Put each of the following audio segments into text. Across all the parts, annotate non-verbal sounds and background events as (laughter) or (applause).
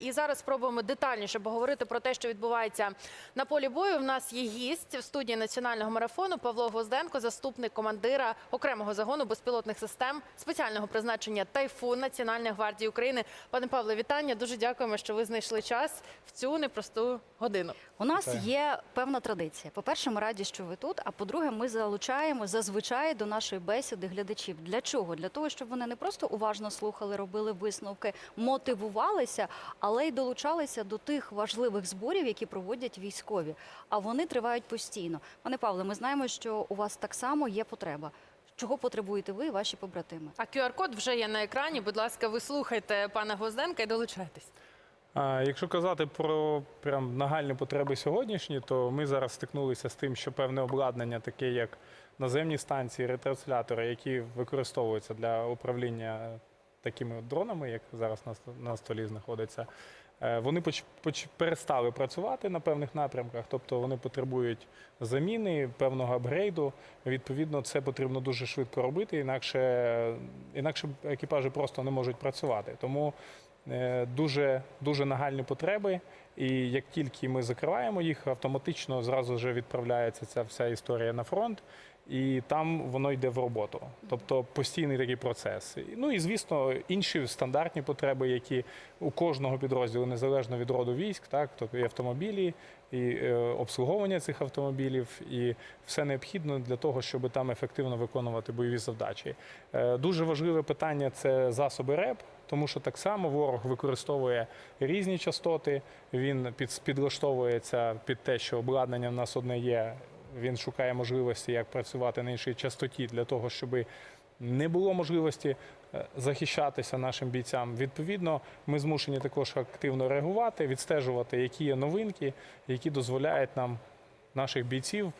І зараз спробуємо детальніше поговорити про те, що відбувається на полі бою. У нас є гість в студії національного марафону Павло Гвозденко, заступник командира окремого загону безпілотних систем спеціального призначення Тайфун Національної гвардії України. Пане Павле, вітання. Дуже дякуємо, що ви знайшли час в цю непросту годину. У нас Вітаю. є певна традиція. По-перше, ми раді, що ви тут. А по-друге, ми залучаємо зазвичай до нашої бесіди глядачів. Для чого? Для того, щоб вони не просто уважно слухали, робили висновки, мотивувалися, але й долучалися до тих важливих зборів, які проводять військові. А вони тривають постійно. Пане Павле, ми знаємо, що у вас так само є потреба. Чого потребуєте ви і ваші побратими? А QR-код вже є на екрані. Будь ласка, ви слухайте пана Гвозденка і долучайтесь. Якщо казати про прям нагальні потреби сьогоднішні, то ми зараз стикнулися з тим, що певне обладнання, таке як наземні станції, ретранслятори, які використовуються для управління такими дронами, як зараз на, столі знаходиться, е, вони перестали працювати на певних напрямках, тобто вони потребують заміни, певного апгрейду. Відповідно, це потрібно дуже швидко робити, інакше, інакше екіпажі просто не можуть працювати. Тому дуже, дуже нагальні потреби. І як тільки ми закриваємо їх, автоматично зразу вже відправляється ця вся історія на фронт, і там воно йде в роботу. Тобто постійний такий процес. Ну і звісно, інші стандартні потреби, які у кожного підрозділу, незалежно від роду військ, так тобто і автомобілі, і е, обслуговування цих автомобілів, і все необхідне для того, щоб там ефективно виконувати бойові завдачі. Е, Дуже важливе питання це засоби РЕП, тому що так само ворог використовує різні частоти. Він під, підлаштовується під те, що обладнання в нас одне є. Він шукає можливості, як працювати на іншій частоті для того, щоб не було можливості захищатися нашим бійцям. Відповідно, ми змушені також активно реагувати, відстежувати, які є новинки, які дозволяють нам наших бійців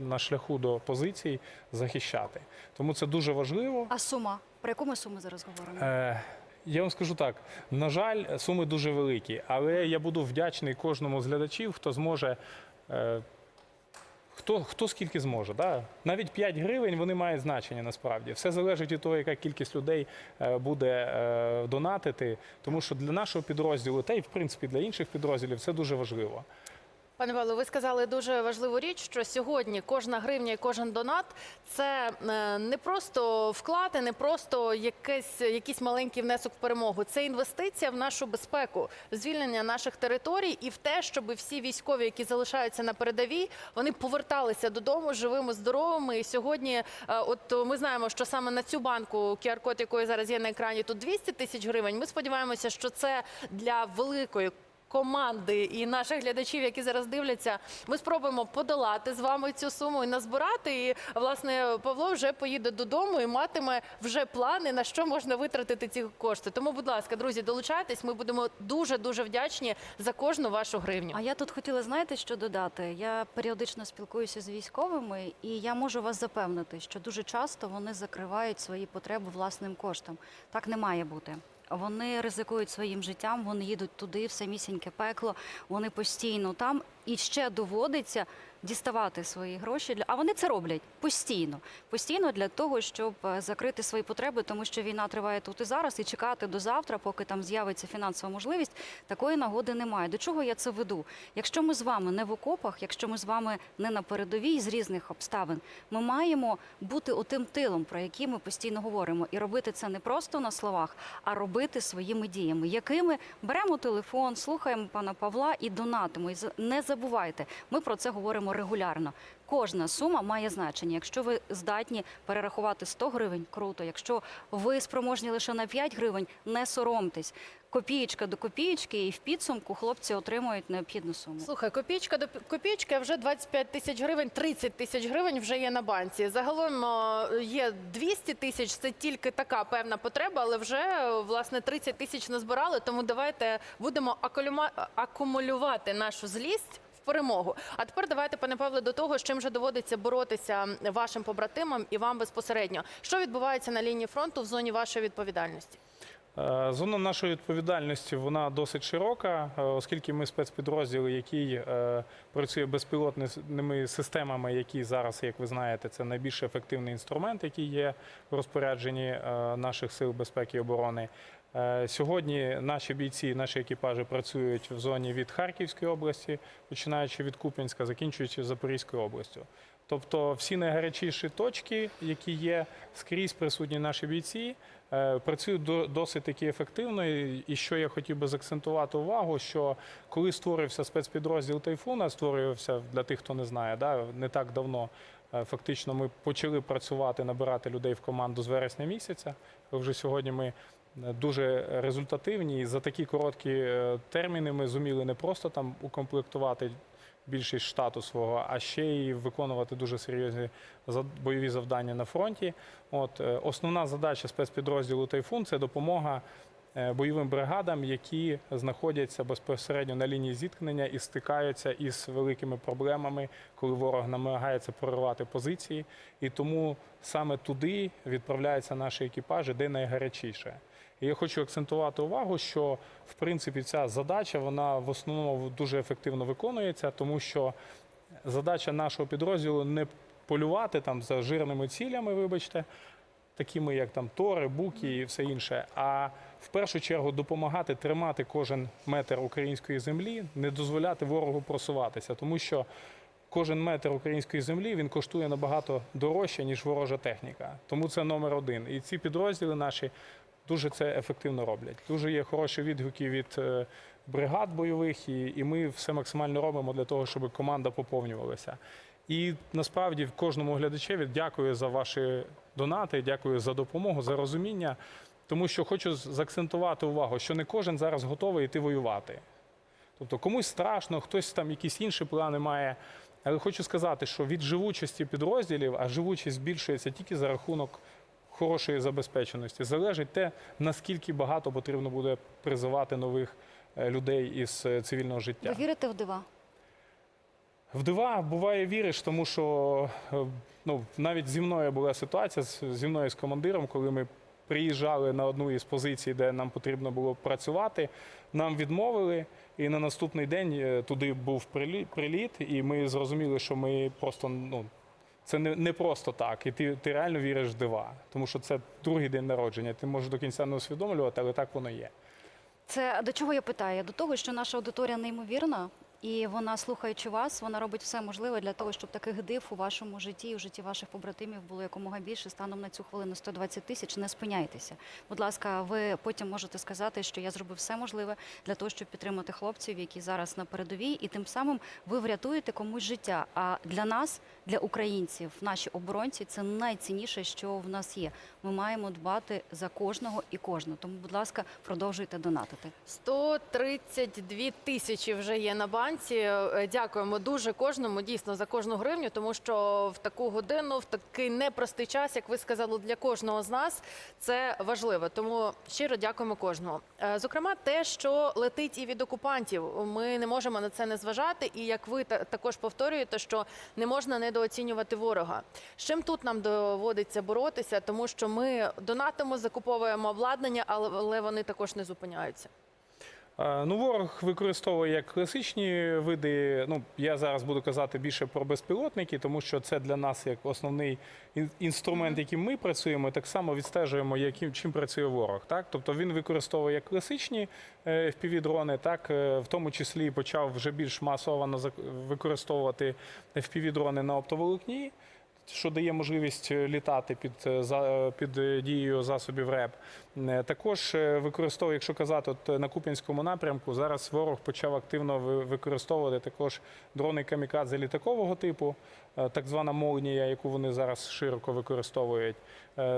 на шляху до позицій захищати. Тому це дуже важливо. А сума? Про яку ми суму зараз говоримо? Е, Я вам скажу так: на жаль, суми дуже великі, але я буду вдячний кожному з глядачів, хто зможе. е, Хто, хто скільки зможе, да? навіть 5 гривень вони мають значення насправді. Все залежить від того, яка кількість людей е, буде е, донатити. Тому що для нашого підрозділу, та й в принципі для інших підрозділів, це дуже важливо. Пане Павло, ви сказали дуже важливу річ, що сьогодні кожна гривня і кожен донат це е, не просто вклад, і не просто якийсь, якийсь маленький внесок в перемогу. Це інвестиція в нашу безпеку, в звільнення наших територій і в те, щоб всі військові, які залишаються на передовій, вони поверталися додому живими, здоровими. І сьогодні, е, от ми знаємо, що саме на цю банку QR-код, якої зараз є на екрані, тут 200 тисяч гривень. Ми сподіваємося, що це для великої команди і наших глядачів, які зараз дивляться, ми спробуємо подолати з вами цю суму і назбирати. І власне Павло вже поїде додому і матиме вже плани на що можна витратити ці кошти. Тому, будь ласка, друзі, долучайтесь. Ми будемо дуже дуже вдячні за кожну вашу гривню. А я тут хотіла, знаєте, що додати? Я періодично спілкуюся з військовими, і я можу вас запевнити, що дуже часто вони закривають свої потреби власним коштом. Так не має бути. Вони ризикують своїм життям, вони їдуть туди, в самісіньке пекло, вони постійно там. І ще доводиться діставати свої гроші. А вони це роблять постійно. Постійно для того, щоб е, закрити свої потреби, тому що війна триває тут і зараз, і чекати до завтра, поки там з'явиться фінансова можливість, такої нагоди немає. До чого я це веду? Якщо ми з вами не в окопах, якщо ми з вами не на передовій з різних обставин, ми маємо бути отим тилом, про який ми постійно говоримо, і робити це не просто на словах, а робити своїми діями, якими беремо телефон, слухаємо пана Павла і донатимо. І не забувайте, ми про це говоримо регулярно. Кожна сума має значення. Якщо ви здатні перерахувати 100 гривень, круто. Якщо ви спроможні лише на 5 гривень, не соромтесь. Копієчка до копієчки, і в підсумку хлопці отримують необхідну суму. Слухай, копійка до копійки, а вже 25 тисяч гривень, 30 тисяч гривень вже є на банці. Загалом е, є 200 тисяч, це тільки така певна потреба, але вже е, власне 30 тисяч назбирали. Тому давайте будемо акумулювати нашу злість. Перемогу. А тепер давайте, пане Павле, до того, з чим же доводиться боротися вашим побратимам і вам безпосередньо. Що відбувається на лінії фронту в зоні вашої відповідальності? Е, Зона нашої відповідальності вона досить широка, е, оскільки ми спецпідрозділ, який е, працює безпілотними системами, які зараз, як ви знаєте, це найбільш ефективний інструмент, який є в розпорядженні наших сил безпеки і оборони. Е, Сьогодні наші бійці, наші екіпажі працюють в зоні від Харківської області, починаючи від Куп'янська, закінчуючи Запорізькою областю. Тобто всі найгарячіші точки, які є скрізь присутні наші бійці, е, працюють до- досить таки ефективно. І що я хотів би закцентувати увагу, що коли створився спецпідрозділ Тайфуна, створювався для тих, хто не знає, да, не так давно. е, Фактично, ми почали працювати, набирати людей в команду з вересня місяця. Вже сьогодні ми дуже результативні. І за такі короткі е, терміни ми зуміли не просто там укомплектувати більшість штату свого, а ще й виконувати дуже серйозні бойові завдання на фронті. От е, основна задача спецпідрозділу Тайфун це допомога е, бойовим бригадам, які знаходяться безпосередньо на лінії зіткнення і стикаються із великими проблемами, коли ворог намагається проривати позиції. І тому саме туди відправляються наші екіпажі, де найгарячіше. І я хочу акцентувати увагу, що в принципі ця задача вона в основному дуже ефективно виконується, тому що задача нашого підрозділу не полювати там за жирними цілями, вибачте, такими як там тори, буки і все інше. А в першу чергу допомагати тримати кожен метр української землі, не дозволяти ворогу просуватися, тому що. Кожен метр української землі він коштує набагато дорожче, ніж ворожа техніка. Тому це номер один. І ці підрозділи наші дуже це ефективно роблять. Дуже є хороші відгуки від е, бригад бойових, і, і ми все максимально робимо для того, щоб команда поповнювалася. І насправді кожному глядачеві дякую за ваші донати, дякую за допомогу, за розуміння. Тому що хочу заакцентувати увагу, що не кожен зараз готовий йти воювати. Тобто комусь страшно, хтось там якісь інші плани має. Але хочу сказати, що від живучості підрозділів, а живучість збільшується тільки за рахунок хорошої забезпеченості, залежить те, наскільки багато потрібно буде призивати нових е, людей із е, цивільного Ви життя. вірите в дива? В дива буває віриш, тому що е, ну, навіть зі мною була ситуація зі мною з командиром, коли ми приїжджали на одну із позицій, де нам потрібно було працювати. Нам відмовили, і на наступний день туди був прилі- приліт, і ми зрозуміли, що ми просто ну. Це не, не просто так, і ти, ти реально віриш в дива, тому що це другий день народження. Ти можеш до кінця не усвідомлювати, але так воно є. Це до чого я питаю? До того, що наша аудиторія неймовірна, і вона, слухаючи вас, вона робить все можливе для того, щоб таких див у вашому житті і у житті ваших побратимів було якомога більше. Станом на цю хвилину 120 тисяч. Не спиняйтеся. Будь ласка, ви потім можете сказати, що я зробив все можливе для того, щоб підтримати хлопців, які зараз на передовій, і тим самим ви врятуєте комусь життя. А для нас, для українців, наші оборонці, це найцінніше, що в нас є. Ми маємо дбати за кожного і кожну. Тому, будь ласка, продовжуйте донатити. 132 тисячі вже є на банці. Е, Дякуємо дуже кожному, дійсно за кожну гривню, тому що в таку годину, в такий непростий час, як ви сказали, для кожного з нас це важливо. Тому щиро дякуємо кожному. Е, Зокрема, те, що летить і від окупантів, ми не можемо на це не зважати. І як ви та- також повторюєте, що не можна недооцінювати ворога. З чим тут нам доводиться боротися, тому що ми донатимо, закуповуємо обладнання, але вони також не зупиняються. Е, Ну, ворог використовує як класичні види. Ну, я зараз буду казати більше про безпілотники, тому що це для нас як основний інструмент, яким ми працюємо, так само відстежуємо, яким чим працює ворог. Так, тобто він використовує як класичні е, FPV-дрони, так е, в тому числі почав вже більш масово використовувати FPV-дрони на оптоволокні. Що дає можливість е, літати під, е, е, під дією засобів РЕП. Е, Також використовує, якщо казати, от на Куп'янському напрямку, зараз ворог почав активно використовувати також дрони камікадзе літакового типу, так звана молнія, яку вони зараз широко використовують.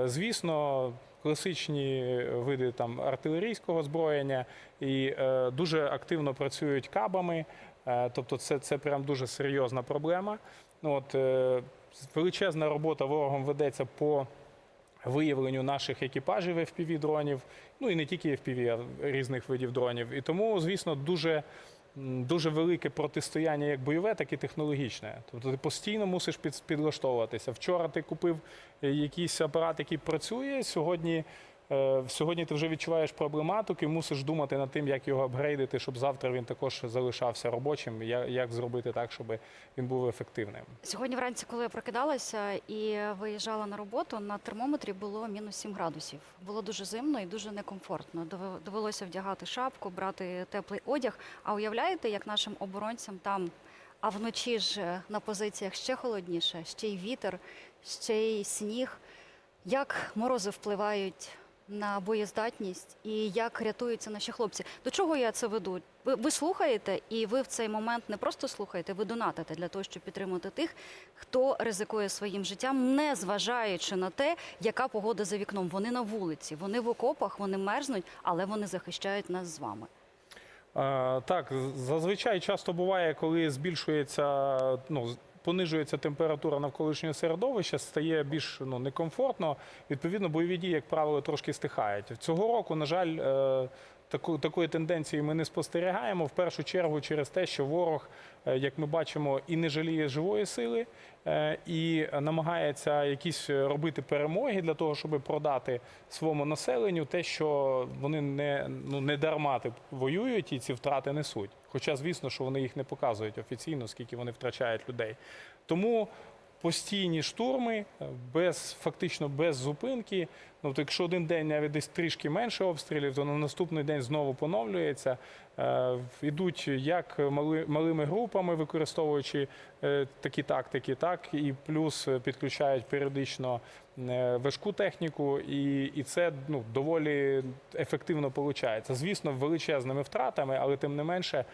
Звісно, класичні види там артилерійського озброєння і дуже активно працюють кабами. Тобто, це, це прям дуже серйозна проблема. От, величезна робота ворогом ведеться по виявленню наших екіпажів FPV-дронів, ну і не тільки FPV, а різних видів дронів. І тому, звісно, дуже, дуже велике протистояння як бойове, так і технологічне. Тобто ти постійно мусиш під, підлаштовуватися. Вчора ти купив е, якийсь апарат, який працює, сьогодні сьогодні ти вже відчуваєш проблематику і мусиш думати над тим, як його апгрейдити, щоб завтра він також залишався робочим. Як зробити так, щоб він був ефективним. Сьогодні вранці, коли я прокидалася і виїжджала на роботу, на термометрі було мінус 7 градусів. Було дуже зимно і дуже некомфортно. Довелося вдягати шапку, брати теплий одяг. А уявляєте, як нашим оборонцям там, а вночі ж е, на позиціях ще холодніше, ще й вітер, ще й сніг. Як морози впливають на боєздатність і як рятуються наші хлопці? До чого я це веду? Ви, ви слухаєте, і ви в цей момент не просто слухаєте, ви донатите для того, щоб підтримати тих, хто ризикує своїм життям, не зважаючи на те, яка погода за вікном. Вони на вулиці, вони в окопах, вони мерзнуть, але вони захищають нас з вами. Так, зазвичай часто буває, коли збільшується, ну, понижується температура навколишнього середовища, стає більш ну, некомфортно. Відповідно, бойові дії, як правило, трошки стихають. Цього року, на жаль, е, таку, такої тенденції ми не спостерігаємо. В першу чергу через те, що ворог, е, як ми бачимо, і не жаліє живої сили, е, і намагається якісь робити перемоги для того, щоб продати своєму населенню те, що вони не, ну, не дарма воюють і ці втрати несуть. Хоча, звісно, що вони їх не показують офіційно, скільки вони втрачають людей. Тому постійні штурми без фактично без зупинки. Ну, то якщо один день навіть десь трішки менше обстрілів, то на наступний день знову поновлюється. Е, Ідуть як мали, малими групами, використовуючи е, такі тактики, так і плюс підключають періодично е, важку техніку, і, і це ну, доволі ефективно виходить. Звісно, величезними втратами, але тим не менше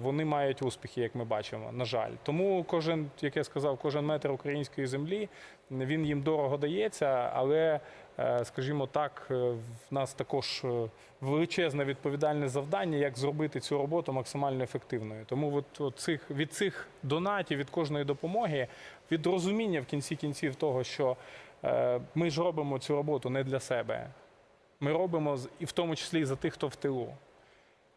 вони мають успіхи, як ми бачимо. На жаль, тому кожен, як я сказав, кожен метр української землі він їм дорого дається, але е, скажімо так, е, в нас також е, величезне відповідальне завдання, як зробити цю роботу максимально ефективною. Тому от, от цих, від цих донатів, від кожної допомоги, від розуміння в кінці кінців того, що е, ми ж робимо цю роботу не для себе. Ми робимо і в тому числі і за тих, хто в тилу.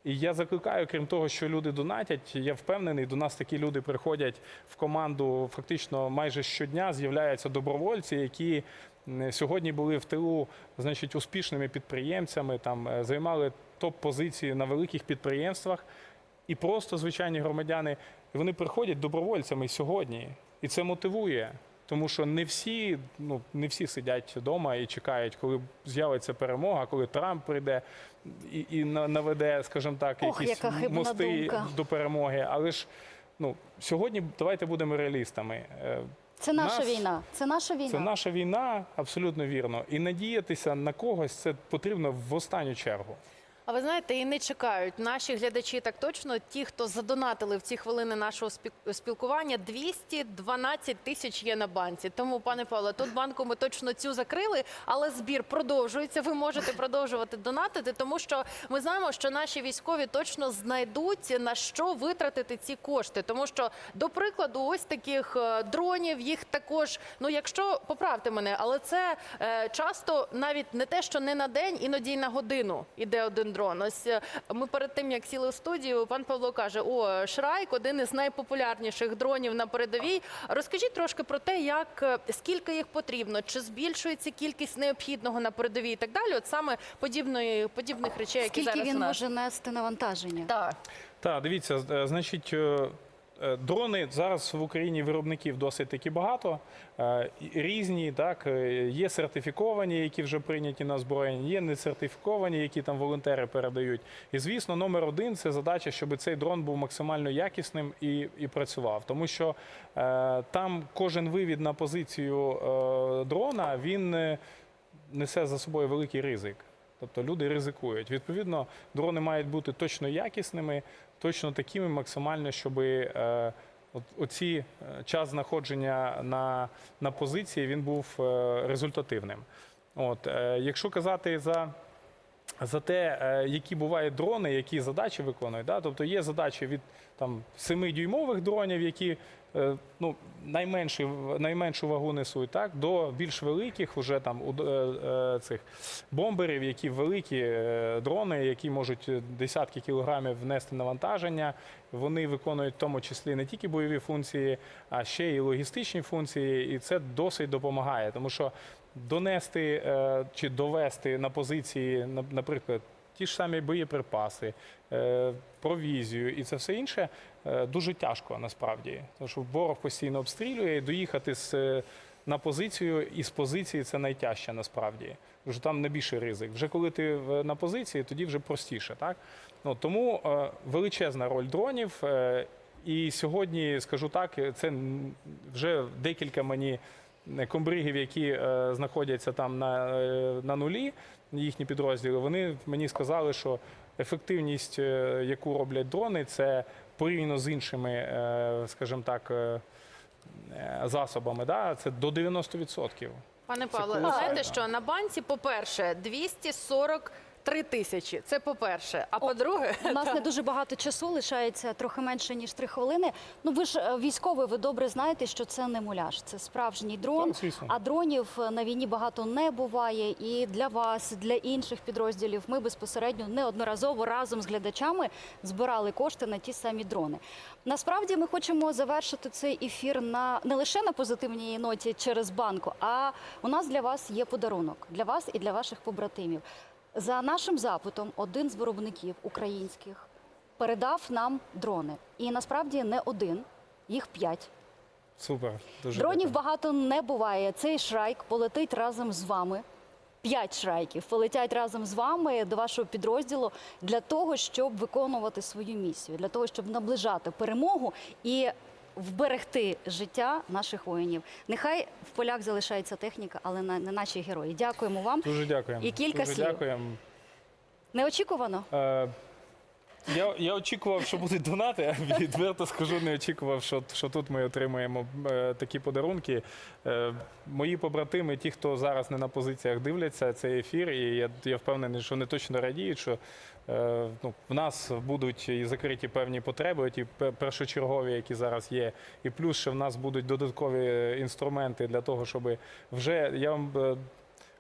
І я закликаю, крім того, що люди донатять, я впевнений, до нас такі люди приходять в команду фактично майже щодня. З'являються добровольці, які сьогодні були в тилу, значить, успішними підприємцями, там е, займали топ-позиції на великих підприємствах. І просто звичайні громадяни, вони приходять добровольцями сьогодні, і це мотивує. Тому що не всі, ну не всі сидять вдома і чекають, коли з'явиться перемога, коли Трамп прийде і, і на- наведе, скажімо так, Ох, якісь мости думка. до перемоги. Але ж ну сьогодні давайте будемо реалістами. Е, Це наша Нас- війна. Це наша війна. Це наша війна, абсолютно вірно. І надіятися на когось це потрібно в останню чергу. А ви знаєте, і не чекають наші глядачі так точно. Ті, хто задонатили в ці хвилини нашого спі- спілкування, 212 тисяч є на банці. Тому, пане Павло, тут банку ми точно цю закрили, але збір продовжується. Ви можете продовжувати донатити, тому що ми знаємо, що наші військові точно знайдуть на що витратити ці кошти. Тому що, до прикладу, ось таких е, дронів їх також. Ну, якщо поправте мене, але це е, часто навіть не те, що не на день, іноді й на годину іде один дрон. Ось е, ми перед тим як сіли в студію, пан Павло каже: О, Шрайк один із найпопулярніших дронів на передовій. Розкажіть трошки про те, як е, скільки їх потрібно, чи збільшується кількість необхідного на передовій і так далі. От саме подібної подібних речей, які Скільки зараз він нас. може нести навантаження? Так. Так, дивіться, е, значить, дрони зараз в Україні виробників досить таки багато. е, Різні, так, е, є сертифіковані, які вже прийняті на озброєння, є не сертифіковані, які там волонтери передають. І звісно, номер один це задача, щоб цей дрон був максимально якісним і, і працював. Тому що е, там кожен вивід на позицію е, дрона він е, несе за собою великий ризик. Тобто люди ризикують. Відповідно, дрони мають бути точно якісними, точно такими максимально, щоб е, оці е, час знаходження на, на позиції він був е, результативним. От, е, якщо казати за за те, е, які бувають дрони, які задачі виконують. Да? Тобто є задачі від там 7-дюймових дронів, які ну, найменші, найменшу вагу несуть, так? до більш великих уже там уд- е, е, цих бомберів, які великі е, дрони, які можуть десятки кілограмів внести навантаження. Вони виконують в тому числі не тільки бойові функції, а ще й логістичні функції, і це досить допомагає, тому що донести е, чи довести на позиції, на- наприклад, ті ж самі боєприпаси, е, провізію і це все інше е, дуже тяжко насправді. Тому що ворог постійно обстрілює і доїхати з, е, на позицію і з позиції це найтяжче насправді. Що там найбільший ризик. Вже коли ти на позиції, тоді вже простіше. Так? Ну, тому е, величезна роль дронів. Е, і сьогодні, скажу так, це вже декілька мені е, комбригів, які е, знаходяться там на, е, на нулі, їхні підрозділи, вони мені сказали, що ефективність, е, яку роблять дрони, це порівняно з іншими, е, скажімо так, е, е, засобами, да, це до 90%. Пане Павло, знаєте, що? На банці, по-перше, 243 тисячі. Це по-перше. А по-друге, У нас не дуже багато часу лишається трохи менше ніж три хвилини. Ну ви ж е, військовий, ви добре знаєте, що це не муляж, це справжній дрон. Так, звісно. А дронів е, на війні багато не буває. І для вас, для інших підрозділів, ми безпосередньо неодноразово разом з глядачами збирали кошти на ті самі дрони. Насправді ми хочемо завершити цей ефір на не лише на позитивній ноті через банку, а у нас для вас є подарунок для вас і для ваших побратимів. За нашим запитом, один з виробників українських передав нам дрони. І насправді не один, їх п'ять. Супер. Дуже Дронів багато не буває. Цей шрайк полетить разом з вами. П'ять шрайків полетять разом з вами до вашого підрозділу для того, щоб виконувати свою місію, для того, щоб наближати перемогу і вберегти життя наших воїнів. Нехай в полях залишається техніка, але на- не наші герої. Дякуємо вам. Дуже дякуємо. І кілька Дуже слів. дякуємо. Неочікувано. Е, Я, я очікував, що будуть донати, а відверто скажу, не очікував, що, що тут ми отримаємо е, такі подарунки. Е, мої побратими, ті, хто зараз не на позиціях дивляться цей ефір, і я, я впевнений, що вони точно радіють, що е, ну, в нас будуть і закриті певні потреби, ті першочергові, які зараз є. І плюс ще в нас будуть додаткові інструменти для того, щоб вже я вам.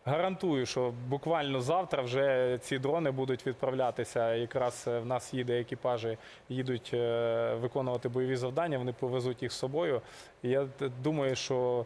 Гарантую, що буквально завтра вже ці дрони будуть відправлятися. Якраз е, в нас їде екіпажі, їдуть е, виконувати бойові завдання. Вони повезуть їх з собою. Я думаю, що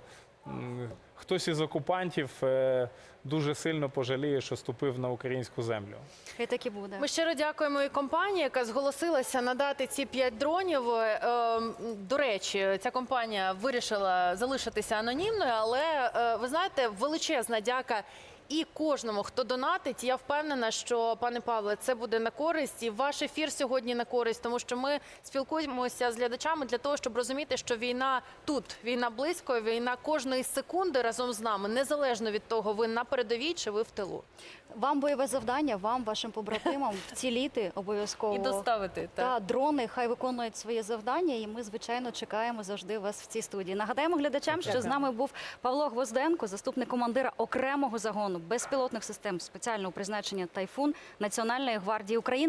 хтось із окупантів е, дуже сильно пожаліє, що ступив на українську землю. Хай так і буде. Ми щиро дякуємо і компанії, яка зголосилася надати ці п'ять дронів. Е, До речі, ця компанія вирішила залишитися анонімною, але е, ви знаєте, величезна дяка. І кожному, хто донатить, я впевнена, що пане Павле, це буде на користь, і ваш ефір сьогодні на користь, тому що ми спілкуємося з глядачами для того, щоб розуміти, що війна тут, війна близько, війна кожної секунди разом з нами, незалежно від того, ви на передовій чи ви в тилу, Вам бойове завдання, вам, вашим побратимам (laughs) вціліти обов'язково. і доставити Та дрони хай виконують своє завдання, і ми звичайно чекаємо завжди вас в цій студії. Нагадаємо глядачам, що з нами був Павло Гвозденко, заступник командира окремого загону безпілотних систем спеціального призначення Тайфун Національної гвардії України.